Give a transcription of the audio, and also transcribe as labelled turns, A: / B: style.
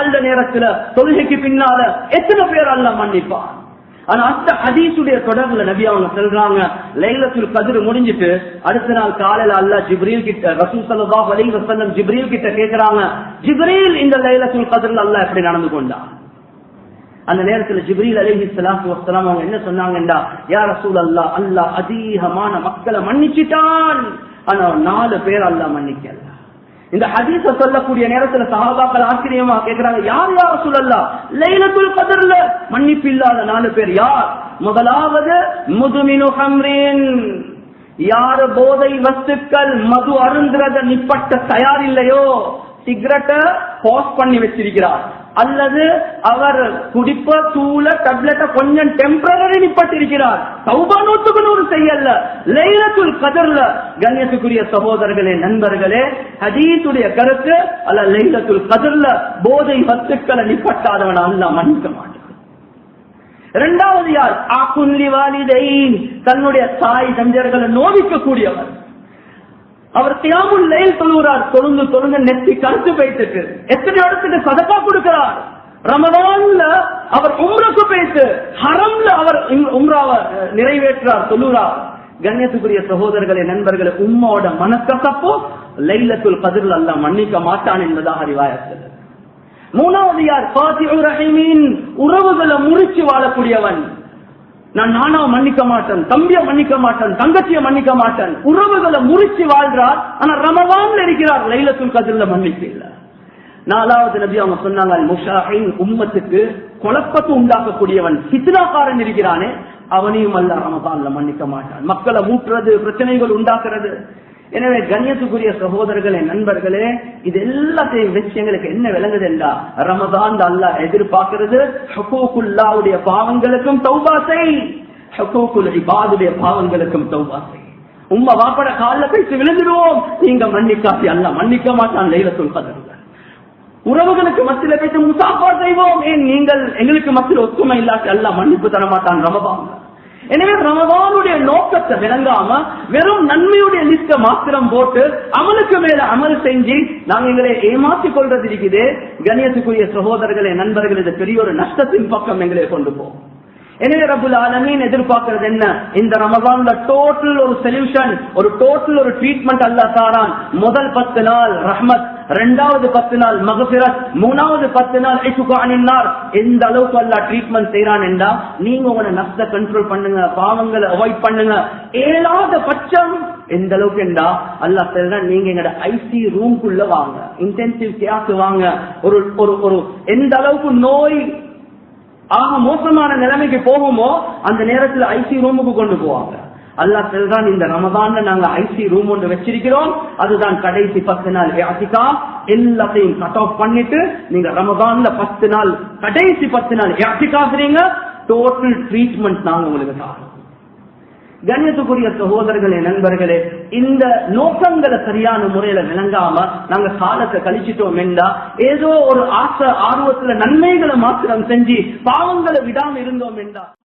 A: அந்த நேரத்துல தொழுகைக்கு பின்னால எத்தனை பேர் அல்ல மன்னிப்பான்? ஆனா அந்த ஹதீசுடைய தொடர்புல நபி அவங்க சொல்றாங்க லைலத்துல் கதிர் முடிஞ்சிட்டு அடுத்த நாள் காலையில அல்ல ஜிப்ரீல் கிட்ட ரசூல் சல்லா அலைஹி வஸல்லம் ஜிப்ரீல் கிட்ட கேக்குறாங்க ஜிப்ரீல் இந்த லைலத்துல் கதிர்ல அல்ல எப்படி நடந்து கொண்டான்? அந்த நேரத்துல ஜிப்ரீல் அலிஹி ஸலாத்து வஸலாம் அவங்க என்ன சொன்னாங்கடா யார் ரசூல் அல்லாஹ் அல்லாஹ் அதிகமான மக்களை மன்னிச்சிட்டான். ஆனா நாலு பேர் அல்லாஹ் மன்னிக்கல. இந்த ஹதீஸ சொல்லக்கூடிய நேரத்துல சகாபாக்கள் ஆச்சரியமா கேக்குறாங்க யார் யார் சொல்லல்லா லைலத்துல் கதர்ல மன்னிப்பு இல்லாத நாலு பேர் யார்? முதலாவது முதுமினு ஹம்ரின். யாரு போதை வஸ்துக்கள் மது அருந்துறத நிப்பட்ட தயார் இல்லையோ? சிகரெட்டை பாஸ் பண்ணி வச்சிருக்கிறார். அல்லது அவர் குடிப்ப தூள டேப்லெட்ட கொஞ்சம் டெம்பரரி நிப்பட்டிருக்கிறார் சௌபா நூற்றுக்கு நூறு செய்யல லைலத்துல் கதர்ல கண்ணியத்துக்குரிய சகோதரர்களே நண்பர்களே ஹதீசுடைய கருத்து அல்ல லைலத்துல் கதர்ல போதை வத்துக்களை நிப்பட்டாதவன் அல்ல மன்னிக்க மாட்டான். இரண்டாவது யார்? ஆக்குன்லி வாலிதை தன்னுடைய தாய் தஞ்சர்களை நோவிக்க கூடியவர் அவர் தியாமுல் லைல் தொழுகிறார் தொழுந்து தொழுங்க நெத்தி கருத்து போயிட்டு எத்தனை இடத்துக்கு சதக்கா கொடுக்கிறார்? ரமதான்ல அவர் உம்ரக்கு போயிட்டு ஹரம்ல அவர் உம்ராவை நிறைவேற்றார் சொல்லுகிறார். கண்ணியத்துக்குரிய சகோதரர்களே நண்பர்களே உம்மோட மனக்கசப்போ லைலத்துல் கதிரில் அல்ல மன்னிக்க மாட்டான் என்பதாக அறிவாயத்தில் மூணாவது யார்? பாத்தியுர் உறவுகளை முறிச்சு வாழக்கூடியவன். நான் நானா மன்னிக்க மாட்டேன் தம்பிய மன்னிக்க மாட்டேன் தங்கச்சிய மன்னிக்க மாட்டேன். உறவுகளை முறிச்சு வாழ்றார் ஆனா ரமவான்ல இருக்கிறார். லைலத்துல் கதிரில் மன்னிப்பு இல்லை. நாலாவது நபி அவங்க சொன்னாங்க முஷாஹின் உம்மத்துக்கு குழப்பத்தை உண்டாக்கக்கூடியவன் சித்னாக்காரன் இருக்கிறானே அவனையும் அல்ல ரமதான்ல மன்னிக்க மாட்டான். மக்களை மூட்டுறது பிரச்சனைகள் உண்டாக்குறது எனவே கண்ணியத்துக்குரிய சகோதரர்களே நண்பர்களே இது எல்லாத்தையும் வச்சு எங்களுக்கு என்ன விளங்குது என்றா ரமதான் அல்லாஹ் எதிர்பார்க்கிறது ஹக்கூக்குல்லாவுடைய பாவங்களுக்கும் தௌபாசை ஹக்கூக்குல் இபாதுடைய பாவங்களுக்கும் தௌபாசை உம்மா வாப்பட காலில் பேசி விழுந்துடுவோம். நீங்க மன்னிக்காசி அல்ல மன்னிக்க மாட்டான் லைல கதருங்க உறவுகளுக்கு மத்தியில பேசி முசாஃபா செய்வோம். ஏன் நீங்கள் எங்களுக்கு மத்தியில் ஒத்துமை இல்லாட்டி அல்ல மன்னிப்பு தர மாட்டான் ரமபாங்க எனவே ரமதானுடைய நோக்கத்தை விளங்காம வெறும் நன்மையுடைய லிஸ்ட மாத்திரம் போட்டு அமலுக்கு மேல அமல் செஞ்சு நாங்க எங்களை ஏமாற்றிக் கொள்றது இருக்குது. கணியத்துக்குரிய சகோதரர்களே நண்பர்கள் இது பெரிய ஒரு நஷ்டத்தின் பக்கம் எங்களை கொண்டு போகும் எனவே ரபுல் ஆலமீன் எதிர்பார்க்கறது என்ன? இந்த ரமதான்ல டோட்டல் ஒரு சொல்யூஷன் ஒரு டோட்டல் ஒரு ட்ரீட்மெண்ட் அல்ல தாரான். முதல் பத்து நாள் ரஹ்மத் ரெண்டாவது பத்து நாள் மகபிரத் மூணாவது பத்து நாள் அனின்னார். எந்த அளவுக்கு அல்ல ட்ரீட்மெண்ட் செய்யறான் என்றா நீங்க உங்களை நஷ்ட கண்ட்ரோல் பண்ணுங்க பாவங்களை அவாய்ட் பண்ணுங்க. ஏழாவது பட்சம் எந்த அளவுக்கு என்றா அல்லா சொல்றான் நீங்க எங்களோட ஐசி ரூம்குள்ள வாங்க. இன்டென்சிவ் கேர்க்கு வாங்க. ஒரு ஒரு ஒரு எந்த அளவுக்கு நோய் ஆக மோசமான நிலைமைக்கு போகுமோ அந்த நேரத்தில் ஐசி ரூமுக்கு கொண்டு போவாங்க. அல்லாஹ் செல்றான் இந்த ரமதான்ல நாங்க ஐசி ரூம் ஒன்று வச்சிருக்கிறோம். அதுதான் கடைசி பத்து நாள் யாத்திகா எல்லாத்தையும் கட் ஆஃப் பண்ணிட்டு நீங்க ரமதான்ல பத்து நாள் கடைசி பத்து நாள் யாத்திகாக்குறீங்க டோட்டல் ட்ரீட்மெண்ட் நாங்க உங்களுக்கு தரோம். கண்ணியத்துக்குரிய சகோதரர்களே நண்பர்களே இந்த நோக்கங்களை சரியான முறையில விளங்காம நாங்க காலத்தை கழிச்சிட்டோம் என்றா ஏதோ ஒரு ஆசை ஆர்வத்துல நன்மைகளை மாத்திரம் செஞ்சு பாவங்களை விடாம இருந்தோம் என்றா